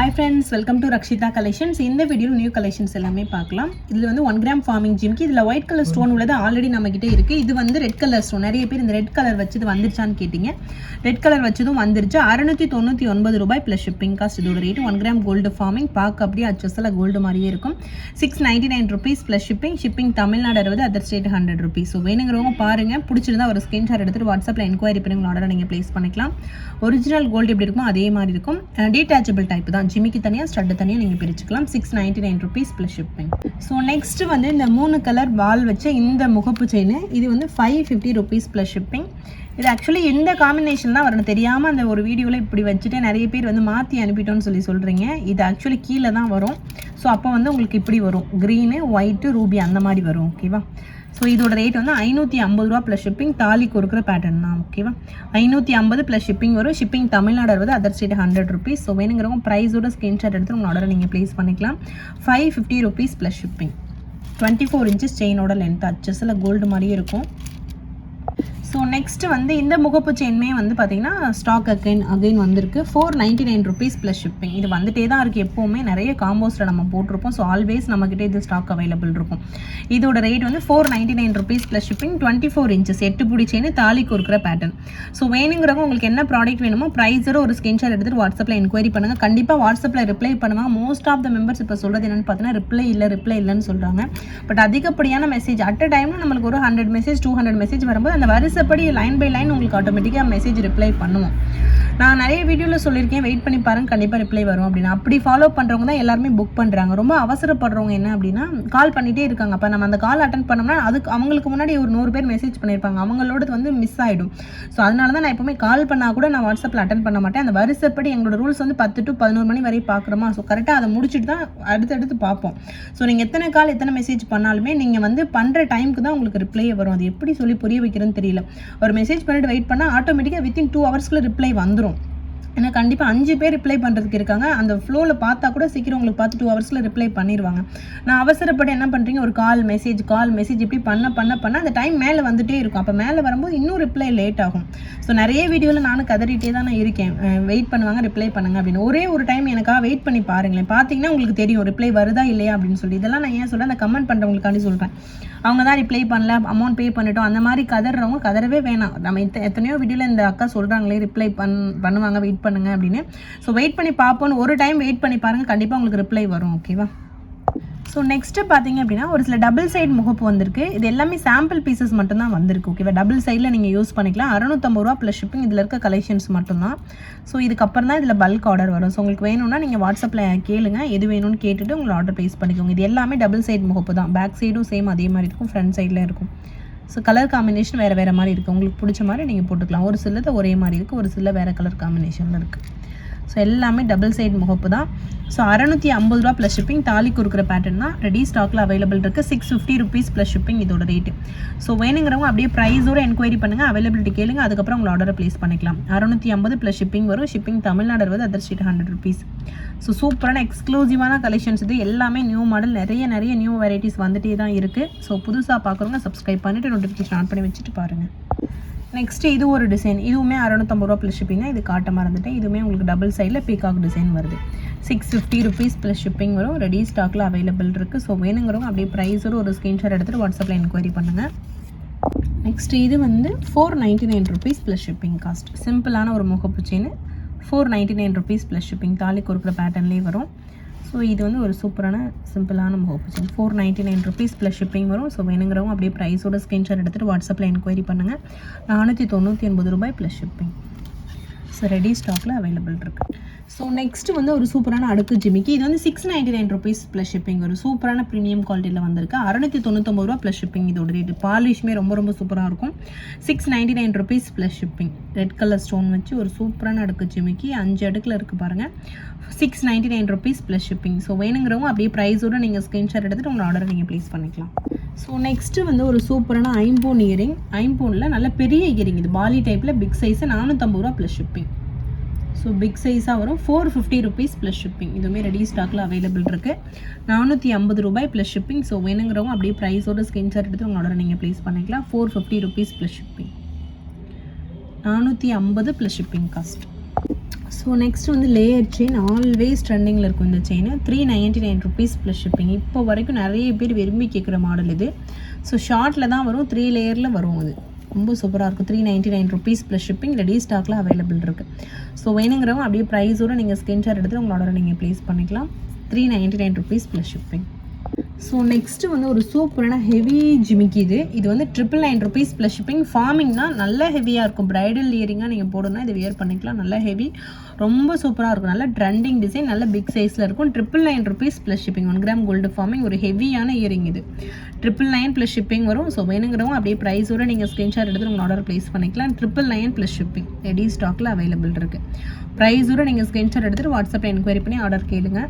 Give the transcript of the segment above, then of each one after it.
Hi friends welcome to Rakshitha collections இந்த வீடியோவில் new collections எல்லாமே பார்க்கலாம். இதில் வந்து ஒன் கிராம் ஃபார்மிங் ஜிம்க்கு இதில் ஒயிட் கலர் ஸ்டோன் உள்ளது ஆல்ரெடி நம்மக்கிட்ட இருக்குது இது வந்து ரெட் கலர் ஸ்டோன் நிறைய பேர் இந்த ரெட் கலர் வச்சது வந்துருச்சான்னு கேட்டிங்க. ரெட் கலர் வச்சதும் வந்துருச்சு. அறுநூற்றி தொண்ணூற்றி ஒன்பது ரூபாய் ப்ளஸ் ஷிப்பிங் காஸ்ட் இதோட rate one gram gold forming பார்க்க அப்படியே அச்சஸில் கோல்டு மாதிரியே இருக்கும். Six ninety nine rupees plus shipping shipping Tamil Nadu அறுபது other state hundred rupees so வேணுங்கிறவங்க பாருங்கள் பிடிச்சிருந்தா ஒரு ஸ்க்ரீன்ஷாட் எடுத்துகிட்டு வாட்ஸ்அப்பில் என்கொயரி பண்ணி உங்களோட ஆர்டர் நீங்கள் ப்ளேஸ் பண்ணிக்கலாம். ஒரிஜினல் கோல்டு எப்படி இருக்குமோ அதே மாதிரி இருக்கும். டீட்டாச்சபிள் டைப் தான். ஜிமிக்கு தனியாக ஸ்டட்டு தனியாக நீங்கள் பிரிச்சுக்கலாம். Six ninety nine rupees plus shipping so next வந்து இந்த மூணு கலர் வால் வச்ச இந்த முகப்பு செயின் இது வந்து five fifty rupees plus shipping இது ஆக்சுவலி எந்த காம்பினேஷன் தான் வரணும் தெரியாமல் அந்த ஒரு வீடியோவில் இப்படி வச்சுட்டு நிறைய பேர் வந்து மாற்றி அனுப்பிட்டோம்னு சொல்லி சொல்கிறீங்க இது ஆக்சுவலி கீழே தான் வரும். ஸோ அப்போ வந்து உங்களுக்கு இப்படி வரும். க்ரீனு ஒயிட்டு ரூபி அந்த மாதிரி வரும். ஓகேவா ஸோ இதோட ரேட் வந்து ஐநூற்றி ஐம்பது ரூபா ப்ளஸ் ஷிப்பிங் தாலி கொடுக்குற பேட்டர்ன் தான் ஓகேவா ஐநூற்றி ஐம்பது ப்ளஸ் ஷிப்பிங் வரும். ஷிப்பிங் தமிழ்நாடு வருது other state hundred rupees so வேணுங்கிறவங்க ப்ரைஸோட ஸ்க்ரீன்ஷாட் எடுத்து உங்கள் ஆர்டரை நீங்கள் ப்ளேஸ் பண்ணிக்கலாம். Five fifty rupees plus shipping twenty four inches செயினோட length அச்சஸில் கோல்டு மாதிரியே இருக்கும். ஸோ நெக்ஸ்ட் வந்து இந்த முகப்பு செயின்மே வந்து பார்த்தீங்கன்னா ஸ்டாக் அகைன் அகைன் வந்திருக்கு. Four ninety nine rupees plus shipping இது வந்துட்டே தான் இருக்குது எப்போவுமே. நிறைய காம்போஸில் நம்ம போட்டிருப்போம். ஸோ ஆல்வேஸ் நம்மக்கிட்ட இது ஸ்டாக் அவைலபிள் இருக்கும். இதோட ரேட் வந்து four ninety nine rupees plus shipping twenty four inches எட்டு பிடி செயின் தாலி கொடுக்குற பேட்டர்ன் ஸோ வேணுங்கிறவங்க உங்களுக்கு என்ன ப்ராடக்ட் வேணுமோ ப்ரைஸோட ஒரு ஸ்கிரீன்ஷாட் எடுத்துகிட்டு வாட்ஸ்அப்பில் என்கொயரி பண்ணுங்கள் கண்டிப்பாக வாட்ஸ்அப்பில் ரிப்ளை பண்ணுவாங்க மோஸ்ட் ஆஃப் த மெம்பர்ஸ் இப்போ சொல்கிறது என்னென்னு பார்த்தீங்கன்னா ரிப்ளை இல்லை ரிப்ளை இல்லைன்னு சொல்கிறாங்க பட் அதிகப்படியான மெசேஜ் அட் அ டைமில் நம்மளுக்கு ஒரு hundred message two hundred message வரும்போது அந்த வரிசை வரிசைப்படி லைன் பை லைன் உங்களுக்கு ஆட்டோமேட்டிக்காக மெசேஜ் ரிப்ளை பண்ணுவோம். நான் நிறைய வீடியோவில் சொல்லியிருக்கேன். வெயிட் பண்ணி பாருங்க. கண்டிப்பாக ரிப்ளை வரும் அப்படின்னு. அப்படி ஃபாலோ பண்ணுறவங்க தான் எல்லாருமே புக் பண்ணுறாங்க ரொம்ப அவசரப்படுறவங்க என்ன அப்படின்னா கால் பண்ணிகிட்டே இருக்காங்க. அப்போ நம்ம அந்த கால் அட்டன் பண்ணோம்னா அதுக்கு அவங்களுக்கு முன்னாடி ஒரு நூறு பேர் மெசேஜ் பண்ணியிருப்பாங்க அவங்களோடது வந்து மிஸ் ஆகிடும் ஸோ அதனால தான் நான் எப்போவுமே கால் பண்ணால் கூட நான் வாட்ஸ்அப்பில் அட்டன் பண்ண மாட்டேன். அந்த வரிசைப்படி எங்களோட ரூல்ஸ் வந்து பத்து டு பதினோரு மணி வரை பார்க்குறோமா ஸோ கரெக்டாக அதை முடிச்சுட்டு தான் அடுத்தடுத்து பார்ப்போம். ஸோ நீங்கள் எத்தனை கால் எத்தனை மெசேஜ் பண்ணாலுமே நீங்கள் வந்து பண்ணுற டைமுக்கு தான் உங்களுக்கு ரிப்ளையே வரும். அது எப்படி சொல்லி புரிய வைக்கிறதுன்னு தெரியல. ஒரு மெசேஜ் பண்ணிட்டு வெயிட் பண்ணால் ஆட்டோமேட்டிக்காக வித்தின் டூ ஹவர்ஸ்க்குள்ளே ரிப்ளை வந்துடும் ஏன்னா கண்டிப்பாக அஞ்சு பேர் ரிப்ளை பண்ணுறதுக்கு இருக்காங்க. அந்த ஃப்ளோவில் பார்த்தா கூட சீக்கிரம் உங்களுக்கு பார்த்து டூ ஹவர்ஸில் ரிப்ளை பண்ணிடுவாங்க நான் அவசரப்பட்டு என்ன பண்ணுறீங்க ஒரு கால் மெசேஜ் கால் மெசேஜ் இப்படி பண்ண பண்ண பண்ண அந்த டைம் மேலே வந்துட்டே இருக்கும். அப்போ மேலே வரும்போது இன்னும் ரிப்ளை லேட் ஆகும். ஸோ நிறைய வீடியோவில் நானும் கதறிட்டே தான் நான் இருக்கேன் வெயிட் பண்ணுவாங்க ரிப்ளை பண்ணுங்க அப்படின்னு. ஒரே ஒரு டைம் எனக்காக வெயிட் பண்ணி பாருங்களேன். பார்த்தீங்கன்னா உங்களுக்கு தெரியும் ரிப்ளை வருதா இல்லையா அப்படின்னு சொல்லி. இதெல்லாம் நான் ஏன் சொல்கிறேன் அந்த கமெண்ட் பண்ணுறவங்களுக்காண்டி சொல்கிறேன் அவங்க தான் ரிப்ளை பண்ணல அமௌண்ட் பே பண்ணிட்டோம் அந்த மாதிரி கதறவங்க கதறவே வேணாம். நம்ம எத்த எத்தனையோ வீடியோவில் இந்த அக்கா சொல்கிறாங்களே ரிப்ளை பண் பண்ணுவாங்க வெயிட் பண்ணுங்க அப்படின்னு. ஸோ வெயிட் பண்ணி பார்ப்போன்னு ஒரு டைம் வெயிட் பண்ணி பாருங்கள் கண்டிப்பாக உங்களுக்கு ரிப்ளை வரும் ஓகேவா ஸோ நெக்ஸ்ட்டு பார்த்தீங்க அப்படின்னா ஒரு சில டபுள் சைடு முகப்பு வந்திருக்கு. இது எல்லாமே சாம்பிள் பீசஸ் மட்டும்தான் வந்திருக்கு ஓகேவா டபுள் சைடில் நீங்கள் யூஸ் பண்ணிக்கலாம். அறநூற்றம்பது ரூபா ப்ளஸ் ஷிப்பிங் இதில் இருக்க கலெக்ஷன்ஸ் மட்டும்தான். ஸோ இதுக்கப்புறம் தான் இதில் பல்க் ஆர்டர் வரும். ஸோ உங்களுக்கு வேணும்னா நீங்கள் வாட்ஸ்அப்பில் கேளுங்க எது வேணும்னு கேட்டுட்டு உங்களை ஆர்டர் ப்ளேஸ் பண்ணிக்கோங்க. இது எல்லாமே டபுள் சைடு முகப்பு தான். பேக் சைடும் சேம் அதே மாதிரி இருக்கும் ஃப்ரண்ட் சைடில் இருக்கும். ஸோ கலர் காம்பினேஷன் வேறு வேறு மாதிரி இருக்குது உங்களுக்கு பிடிச்ச மாதிரி நீங்கள் போட்டுக்கலாம். ஒரு சிலது ஒரே மாதிரி இருக்குது ஒரு சில வேறு கலர் காம்பினேஷனில் இருக்குது ஸோ எல்லாமே டபுள் சைடு முகப்பு தான். ஸோ அறநூற்றி ஐம்பது ரூபா ப்ளஸ் ஷிப்பிங் தாலி கொடுக்குற பேட்டர்ன் தான். ரெடி ஸ்டாக்கில் அவைலபிள் இருக்குது six fifty rupees plus shipping இதோட ரேட்டு ஸோ வேணுங்கிறவங்க அப்படியே ப்ரைஸோட என்கொயரி பண்ணுங்கள் அவைலபிலிட்டி கேளுங்க. அதுக்கப்புறம் உங்களை ஆர்டரை ப்ளேஸ் பண்ணிக்கலாம். அறநூற்றி ஐம்பது ப்ளஸ் ஷிப்பிங் வரும். ஷிப்பிங் தமிழ்நாடு வருது other street hundred rupees so சூப்பரான எக்ஸ்க்ளூசிவான கலெக்ஷன்ஸ் இது. எல்லாமே நியூ மாடல் நிறைய நிறைய நியூ வெரைட்டிஸ் வந்துட்டே தான் இருக்குது ஸோ புதுசாக பார்க்குறவங்க சப்ஸ்கிரைப் பண்ணிவிட்டு நோட்டிஃபிகேஷன் ஆன் பண்ணி வச்சுட்டு பாருங்கள் நெக்ஸ்ட்டு இது ஒரு டிசைன் இதுவுமே அறநூற்றம்பது ரூபா ப்ளஸ் ஷிப்பிங்க இது காட்ட மறந்துட்டேன். இதுவுமே உங்களுக்கு டபுள் சைடில் பீகாக் டிசைன் வருது. Six fifty rupees plus shipping வரும். ரெடி ஸ்டாக்கில் அவைலபிள் இருக்குது ஸோ வேணுங்கிறவங்க அப்படியே ப்ரைஸோட ஒரு ஸ்க்ரீன்ஷாட் எடுத்துகிட்டு வாட்ஸ்அப்பில் என்கொயரி பண்ணுங்கள் நெக்ஸ்ட் இது வந்து four ninety nine rupees plus shipping cost சிம்பிளான ஒரு முகப்பு chain four ninety nine rupees plus shipping தாலி கொடுக்குற பேட்டர்ன்லேயே வரும். ஸோ இது வந்து ஒரு சூப்பரான சிம்பிளான முகப்பு chain. Four ninety nine rupees plus shipping வரும். ஸோ வேணுங்கிறவங்க அப்படியே ப்ரைஸோட ஸ்க்ரீன்ஷாட் எடுத்துகிட்டு வாட்ஸ்அப்பில் என்கொயரி பண்ணுங்கள் நானூற்றி தொண்ணூற்றி ஒன்பது ரூபாய் ப்ளஸ் ஷிப்பிங் ஸோ ரெடி ஸ்டாக்கில் அவைலபிள் இருக்குது ஸோ நெக்ஸ்ட் வந்து ஒரு சூப்பரான அடுக்கு ஜிமிக்கி. இது வந்து six ninety nine rupees plus shipping ஒரு சூப்பரான ப்ரீமியம் குவாலிட்டியில் வந்திருக்கு. அறுநூத்தி தொண்ணூத்தொம்பது ரூபா ப்ளஸ் ஷிப்பிங் இதோட ரேட்டு பாலிஷுமே ரொம்ப ரொம்ப சூப்பராக இருக்கும். Six ninety nine rupees plus shipping red colour stone வச்சு ஒரு சூப்பரான அடுக்கு ஜிமிக்கி. அஞ்சு அடுக்கில் இருக்குது பாருங்கள் six ninety nine rupees plus shipping so வேணுங்கிறவங்க அப்படியே ப்ரைஸோட நீங்கள் ஸ்க்ரீன்ஷாட் எடுத்துகிட்டு உங்களோட ஆர்டரை நீங்கள் ப்ளேஸ் பண்ணிக்கலாம். ஸோ நெக்ஸ்ட்டு வந்து ஒரு சூப்பரான ஐம்போன் இயரிங் ஐம்போனில் நல்ல பெரிய இயரிங் இது பாலி டைப்பில் பிக் சைஸு நானூற்றம்பது ரூபா ப்ளஸ் ஷிப்பிங் ஸோ பிக் சைஸாக வரும். Four fifty rupees plus shipping இதுவுமே ரெடி ஸ்டாக்கில் அவைலபிள் இருக்குது நானூற்றி ஐம்பது ரூபாய் ப்ளஸ் ஷிப்பிங் ஸோ வேணுங்கிறவங்க அப்படியே ப்ரைஸோட ஸ்கிரீன்ஷாட் எடுத்து உங்களோட நீங்கள் ப்ளேஸ் பண்ணிக்கலாம். Four fifty rupees plus shipping நானூற்றி ஐம்பது plus shipping cost so next வந்து லேயர் செயின் ஆல்வேஸ் ட்ரெண்டிங்கில் இருக்கும் இந்த chain three ninety nine rupees plus shipping இப்போ வரைக்கும் நிறைய பேர் விரும்பி கேட்குற மாடல் இது. ஸோ ஷார்ட்டில் தான் வரும். த்ரீ லேயரில் வரும் அது ரொம்ப சூப்பராக இருக்கும் three ninety nine rupees plus shipping ready ஸ்டாக்கில் அவைலபிள் இருக்குது ஸோ வேணுங்கிறவங்க அப்படியே ப்ரைஸோடு நீங்கள் ஸ்கிரீன்ஷாட் எடுத்து உங்களோட நீங்கள் ப்ளேஸ் பண்ணிக்கலாம். Three ninety nine rupees plus shipping so next வந்து ஒரு சூப்பரான ஹெவி ஜிமிக்கி இது இது வந்து triple nine rupees plus shipping ஃபார்மிங்னா நல்ல ஹெவியாக இருக்கும். ப்ரைடல் இயரிங்காக நீங்கள் போடணும்னா இதை வியர் பண்ணிக்கலாம். நல்ல ஹெவி ரொம்ப சூப்பராக இருக்கும். நல்ல ட்ரெண்டிங் டிசைன் நல்ல பிக் சைஸில் இருக்கும். Triple nine rupees plus shipping one gram gold forming ஒரு ஹெவியான இயரிங் இது. ட்ரிபிள் நைன் ப்ளஸ் ஷிப்பிங் வரும். ஸோ வேணுங்கிறவங்க அப்படியே ப்ரைஸோடு நீங்கள் ஸ்க்ரீன்ஷாட் எடுத்து உங்கள் ஆர்டர் ப்ளேஸ் பண்ணிக்கலாம். Triple nine plus shipping ready ஸ்டாக்கில் அவைலபிள் இருக்குது ப்ரைஸோட நீங்கள் ஸ்க்ரீன்ஷாட் எடுத்துகிட்டு வாட்ஸ்அப்பில் என்கொயரி பண்ணி ஆர்டர் கேளுங்க.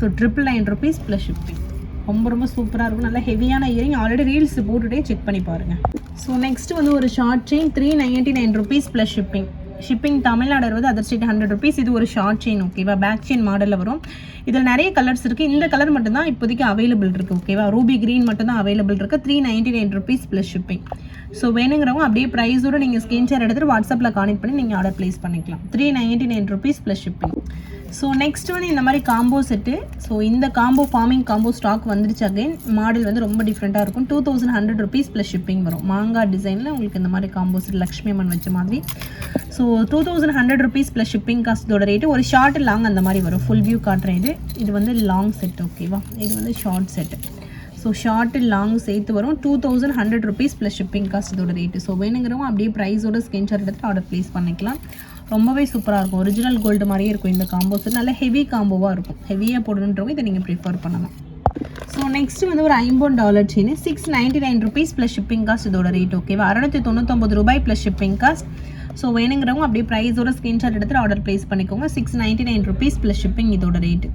So triple nine rupees plus shipping ரொம்ப ரொம்ப சூப்பராக இருக்கும். நல்லா ஹெவியான இயரிங் ஆல்ரெடி ரீல்ஸ் போட்டுகிட்டே செக் பண்ணி பாருங்கள் ஸோ நெக்ஸ்ட் வந்து ஒரு short chain three ninety nine rupees plus shipping shipping Tamil Nadu வருவது அதர் ஸ்டேட் ஹண்ட்ரட் ருபீஸ் இது ஒரு ஷார்ட் செயின் ஓகேவா பேக் செயின் மாடலில் வரும். இதில் நிறைய கலர்ஸ் இருக்குது இந்த கலர் மட்டும்தான் இப்போதைக்கு அவைலபிள் இருக்குது ஓகேவா ரூபி க்ரீன் மட்டும் தான் அவைலபிள் இருக்குது three ninety nine rupees plus shipping so வேணுங்கிறவங்க அப்படியே ப்ரைஸோட நீங்கள் ஸ்க்ரீன்ஷாட் எடுத்துகிட்டு வாட்ஸ்அப்பில் கான்டெக்ட் பண்ணி நீங்கள் ஆர்டர் ப்ளேஸ் பண்ணிக்கலாம். Three ninety nine rupees plus shipping so next வந்து இந்த மாதிரி காம்போ செட்டு ஸோ இந்த காம்போ ஃபார்மிங் காம்போ ஸ்டாக் வந்துருச்சு அகைன் மாடல் வந்து ரொம்ப டிஃப்ரெண்ட்டாக இருக்கும். Two thousand hundred rupees plus shipping வரும். மாங்காய் டிசைனில் உங்களுக்கு இந்த மாதிரி காம்போ செட் லக்ஷ்மி அம்மன் வச்ச மாதிரி. So two thousand hundred rupees plus shipping காஸ்ட்டோட rate ஒரு ஷார்ட் லாங் அந்த மாதிரி வரும். ஃபுல் வியூ காட்டுறேன் இது. இது வந்து லாங் செட் ஓகேவா இது வந்து short set so short long சேர்த்து வரும். Two thousand hundred rupees plus shipping cost இதோட ரேட்டு ஸோ வேணுங்கிறவங்க அப்படியே ப்ரைஸோட ஸ்கிரீன்ஷாட் எடுத்து ஆர்டர் ப்ளேஸ் பண்ணிக்கலாம். ரொம்பவே சூப்பராக இருக்கும். ஒரிஜினல் கோல்டு மாதிரியே இருக்கும் இந்த காம்போஸ் நல்ல ஹெவி காம்போவாக இருக்கும். ஹெவியாக போடணுன்றவங்க இதை நீங்கள் ப்ரிஃபர் பண்ணலாம். ஸோ நெக்ஸ்ட் வந்து ஒரு ஐம்பது dollar chain six ninety nine rupees plus shipping cost இதோட ரேட் ஓகேவா அறுநூத்தி தொண்ணூத்தொம்பது ரூபாய் ப்ளஸ் ஷிப்பிங் காஸ்ட் ஸோ வேணுங்கிறவங்க அப்படியே ப்ரைஸோட ஸ்க்ரீன்ஷாட் எடுத்துட்டு ஆர்டர் ப்ளேஸ் பண்ணிக்கோங்க. Six ninety nine rupees plus shipping இதோட ரேட்டு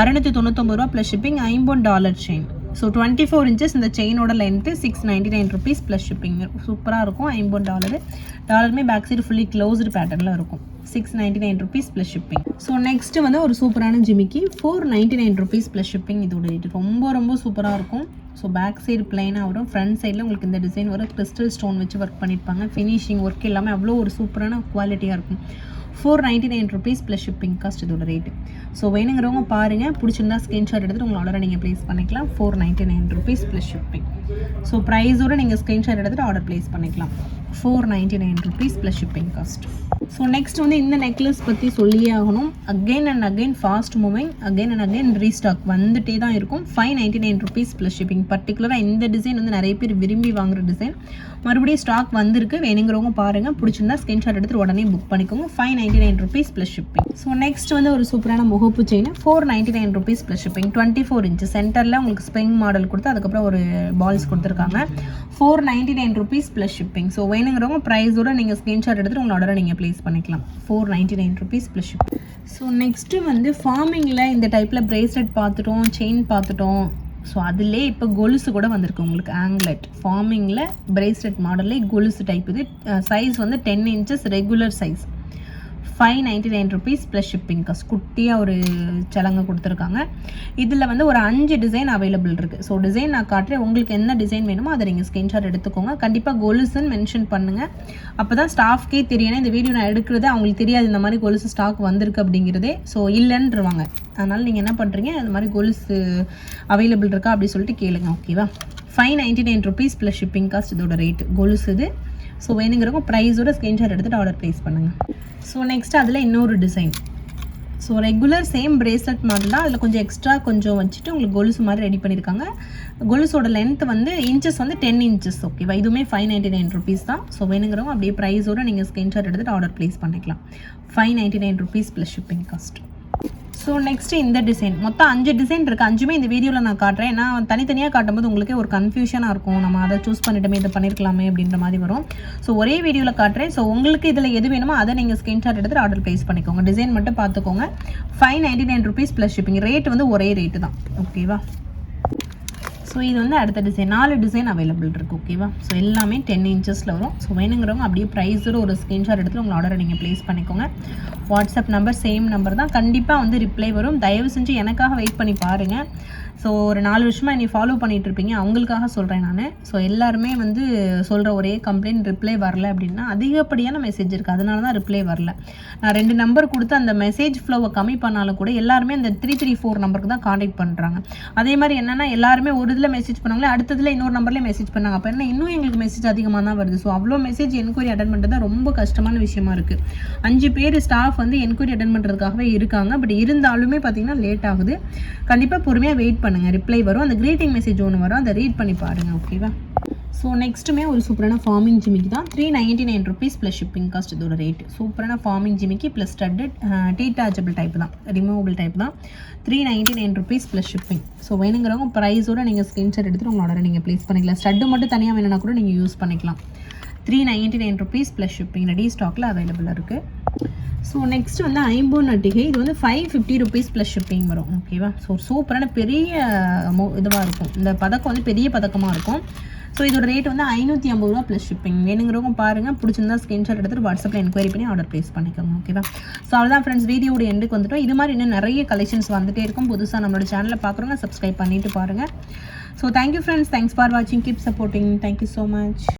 அறுநூத்தி தொண்ணூத்தொம்பது ரூபா ப்ளஸ் ஷிப்பிங் ஐம்பது dollar chain so twenty four inches இந்த செயினோட length six ninety nine rupees plus shipping சூப்பராக இருக்கும். ஐம்பது டாலரு டாலருமே பேக் சைடு ஃபுல்லி க்ளோஸ்டு பேட்டர்னில் இருக்கும். Six ninety nine rupees plus shipping so next வந்து ஒரு சூப்பரான ஜிமிக்கி. Four ninety nine rupees plus shipping இதோட ரொம்ப ரொம்ப சூப்பராக இருக்கும். ஸோ பேக் சைடு பிளைனாக வரும். ஃப்ரண்ட் சைடில் உங்களுக்கு இந்த டிசைன் வரும். கிறிஸ்டல் ஸ்டோன் வச்சு ஒர்க் பண்ணியிருப்பாங்க ஃபினிஷிங் ஒர்க் எல்லாமே அவ்வளோ ஒரு சூப்பரான குவாலிட்டியாக இருக்கும். Four ninety nine rupees plus shipping cost இதோட ரேட்டு ஸோ வேணுங்கிறவங்க பாருங்கள் பிடிச்சிருந்தா ஸ்க்ரீன்ஷாட் எடுத்துகிட்டு உங்கள் ஆர்டரை நீங்கள் ப்ளேஸ் பண்ணிக்கலாம். Four ninety nine rupees plus shipping so ப்ரைஸோடு நீங்கள் ஸ்க்ரீன்ஷாட் எடுத்துகிட்டு ஆர்டர் ப்ளேஸ் பண்ணிக்கலாம். Four ninety nine rupees plus shipping cost so next வந்து இந்த நெக்லஸ் பற்றி சொல்லியே ஆகணும். Again and again fast moving again and again restock வந்துட்டே தான் இருக்கும். Five ninety nine rupees plus shipping பர்டிகுலராக இந்த டிசைன் வந்து நிறைய பேர் விரும்பி வாங்குற டிசைன் மறுபடியும் ஸ்டாக் வந்திருக்கு. வேணுங்கிறவங்க பாருங்கள் பிடிச்சிருந்தா ஸ்கிரீன்ஷாட் எடுத்து உடனே புக் பண்ணிக்கோங்க. Five ninety nine rupees plus shipping so next வந்து ஒரு சூப்பரான முகப்பு chain four ninety nine rupees plus shipping twenty four inch சென்டரில் உங்களுக்கு ஸ்ப்ரிங் மாடல் கொடுத்து அதுக்கப்புறம் ஒரு பால்ஸ் கொடுத்துருக்காங்க. Four ninety nine rupees plus shipping so வேணுங்கிறவங்க ப்ரைஸோட நீங்கள் ஸ்க்ரீன்ஷாட் எடுத்துட்டு உங்களோட ஆர்டரை நீங்கள் ப்ளேஸ் பண்ணிக்கலாம். Four ninety nine rupees plus so next வந்து ஃபார்மிங்கில் இந்த டைப்பில் ப்ரேஸ்லெட் பார்த்துட்டோம் செயின் பார்த்துட்டோம். ஸோ அதிலே இப்போ கொலுசு கூட வந்திருக்கு உங்களுக்கு ஆங்லெட் ஃபார்மிங்கில் ப்ரேஸ்லெட் மாடல்லே கொலுசு டைப் இது. சைஸ் வந்து ten inches regular size five ninety nine rupees plus shipping cost குட்டியாக ஒரு சலங்கை கொடுத்துருக்காங்க. இதில் வந்து ஒரு அஞ்சு டிசைன் அவைலபிள் இருக்குது ஸோ டிசைன் நான் காட்டுறேன். உங்களுக்கு என்ன டிசைன் வேணுமோ அதை நீங்கள் ஸ்க்ரீன்ஷாட் எடுத்துக்கோங்க. கண்டிப்பாக கொலுசுன்னு மென்ஷன் பண்ணுங்கள் அப்போ தான் ஸ்டாஃப்கே தெரியணும் இந்த வீடியோ நான் எடுக்கிறது அவங்களுக்கு தெரியாது. இந்த மாதிரி கொலுசு ஸ்டாக் வந்திருக்கு அப்படிங்கிறதே. ஸோ இல்லைன்றவாங்க. அதனால் நீங்கள் என்ன பண்ணுறீங்க இந்த மாதிரி கொலுசு அவைலபிள் இருக்கா? அப்படி சொல்லிட்டு கேளுங்க. ஓகேவா five ninety nine rupees plus shipping cost இதோட ரேட்டு கொலுசு இது. ஸோ வேணுங்கிறவங்க ப்ரைஸோட ஸ்க்ரீன்ஷாட் எடுத்துகிட்டு ஆர்டர் ப்ளேஸ் பண்ணுங்கள் ஸோ நெக்ஸ்ட் அதில் இன்னொரு design so regular same bracelet மாதிரி தான் அதில் கொஞ்சம் எக்ஸ்ட்ரா கொஞ்சம் வச்சுட்டு உங்களுக்கு கொலுசு மாதிரி ரெடி பண்ணியிருக்காங்க. கொலுசோட லென்த் வந்து இன்ச்சஸ் வந்து டென் இன்ச்சஸ் ஓகேவா இதுவுமே ஃபைவ் நைன்ட்டி நைன் ருபீஸ் தான். ஸோ வேணுங்கிறவங்க அப்படியே ப்ரைஸோட நீங்கள் ஸ்க்ரீன்ஷாட் எடுத்துகிட்டு ஆர்டர் ப்ளேஸ் பண்ணிக்கலாம். Five ninety nine rupees plus shipping cost so next இந்த டிசைன் மொத்தம் அஞ்சு டிசைன் இருக்குது அஞ்சுமே இந்த வீடியோவில் நான் காட்டுறேன். ஏன்னா தனித்தனியாக காட்டும்போது உங்களுக்கே ஒரு கன்ஃபியூஷனாக இருக்கும். நம்ம அதை சூஸ் பண்ணிட்டோமே இதை பண்ணியிருக்கலாமே அப்படின்ற மாதிரி வரும். ஸோ ஒரே வீடியோவில் காட்டுறேன். ஸோ உங்களுக்கு இதில் எது வேணுமோ அதை நீங்கள் ஸ்க்ரீன்ஷாட் எடுத்து ஆர்டர் ப்ளேஸ் பண்ணிக்கோங்க. டிசைன் மட்டும் பார்த்துக்கோங்க. Five ninety nine rupees plus shipping rate வந்து ஒரே ரேட்டு தான். ஓகேவா ஸோ இது வந்து அடுத்த டிசைன் நாலு டிசைன் அவைலபிள் இருக்குது ஓகேவா ஸோ எல்லாமே டென் இன்ச்சஸில் வரும். ஸோ வேணுங்கிறவங்க அப்படியே ப்ரைஸோட ஒரு ஸ்க்ரீன்ஷாட் எடுத்து உங்கள் ஆர்டரை நீங்கள் ப்ளேஸ் பண்ணிக்கோங்க. வாட்ஸ்அப் நம்பர் சேம் நம்பர் தான். கண்டிப்பாக வந்து ரிப்ளை வரும். தயவு செஞ்சு எனக்காக வெயிட் பண்ணி பாருங்கள் ஸோ ஒரு நாலு வருஷமாக என்னை ஃபாலோ பண்ணிகிட்ருப்பீங்க இருப்பீங்க. அவங்களுக்காக சொல்கிறேன் நான். ஸோ எல்லாருமே வந்து சொல்கிற ஒரே கம்ப்ளைண்ட் ரிப்ளை வரல அப்படின்னா அதிகப்படியான மெசேஜ் இருக்குது அதனால தான் ரிப்ளை வரல. நான் ரெண்டு நம்பர் கொடுத்து அந்த மெசேஜ் ஃப்ளோவை கம்மி பண்ணாலும் கூட எல்லாருமே அந்த த்ரீ த்ரீ ஃபோர் நம்பருக்கு தான் காண்டாக்ட் பண்ணுறாங்க அதே மாதிரி என்னென்னா எல்லாருமே ஒரு இதில் மெசேஜ் பண்ணாங்களே அடுத்ததில் இன்னொரு நம்பர்லேயே மெசேஜ் பண்ணாங்க. அப்போ என்ன இன்னும் எங்களுக்கு மெசேஜ் அதிகமாக தான் வருது. ஸோ அவ்வளோ மெசேஜ் என்கொயரி அட்டன் பண்ணுறது தான் ரொம்ப கஷ்டமான விஷயமா இருக்குது அஞ்சு பேர் ஸ்டாஃப் வந்து என்கொயரி அட்டன் பண்ணுறதுக்காகவே இருக்காங்க. பட் இருந்தாலுமே பார்த்தீங்கன்னா லேட் ஆகுது. கண்டிப்பாக பொறுமையாக வெயிட் பண்ணுங்கள் ரிப்ளை வரும். அந்த க்ரீட்டிங் மெசேஜ் ஒன்று வரும். அதை ரீட் பண்ணி பாருங்கள் ஓகேவா ஸோ நெக்ஸ்ட்டுமே ஒரு சூப்பரான ஃபார்மிங் ஜிமிக்கு தான். Three ninety nine rupees plus shipping cost இதோட ரேட் சூப்பரான ஃபார்மிங் ஜிமிக்கு ப்ளஸ் ஸ்டட்டு டீட்டாச்சபிள் டைப் தான். ரிமூவபிள் டைப் தான். Three ninety nine rupees plus shipping so வேணுங்கிறவங்க ப்ரைஸோட நீங்கள் ஸ்க்ரீன்ஷாட் எடுத்துகிட்டு உங்களோட ஆர்டரை நீங்கள் ப்ளேஸ் பண்ணிக்கலாம். ஸ்டட்டு மட்டும் தனியாக வேணும்னா கூட நீங்கள் யூஸ் பண்ணிக்கலாம். Three ninety nine rupees plus shipping ready ஸ்டாக்கில் அவைலபிளாக இருக்குது ஸோ நெக்ஸ்ட் வந்து ஐம்பூன் நட்டிகை இது வந்து five fifty rupees plus shipping வரும். ஓகேவா ஸோ சூப்பரான பெரிய மோ இதுவாக இருக்கும். இந்த பதக்கம் வந்து பெரிய பதக்கமாக இருக்கும். ஸோ இதோட ரேட் வந்து ஐநூற்றி ஐம்பது ரூபா ப்ளஸ் ஷிப்பிங் வேணுங்கிறவங்க பாருங்கள் பிடிச்சிருந்தா ஸ்க்ரீன்ஷாட் எடுத்துட்டு வாட்ஸ்அப்பில் என்கொயரி பண்ணி ஆர்டர் ப்ளேஸ் பண்ணிக்கோங்க. ஓகேவா ஸோ அவ்வளோதான் ஃப்ரெண்ட்ஸ் வீடியோட எண்டுக்கு வந்துட்டோம். இது மாதிரி இன்னும் நிறைய கலெக்ஷன்ஸ் வந்துட்டே இருக்கும். புதுசாக நம்மளோட சேனலில் பார்க்குறவங்க சப்ஸ்கிரைப் பண்ணிட்டு பாருங்கள் so thank you friends thanks for வாட்சிங் keep supporting thank you so much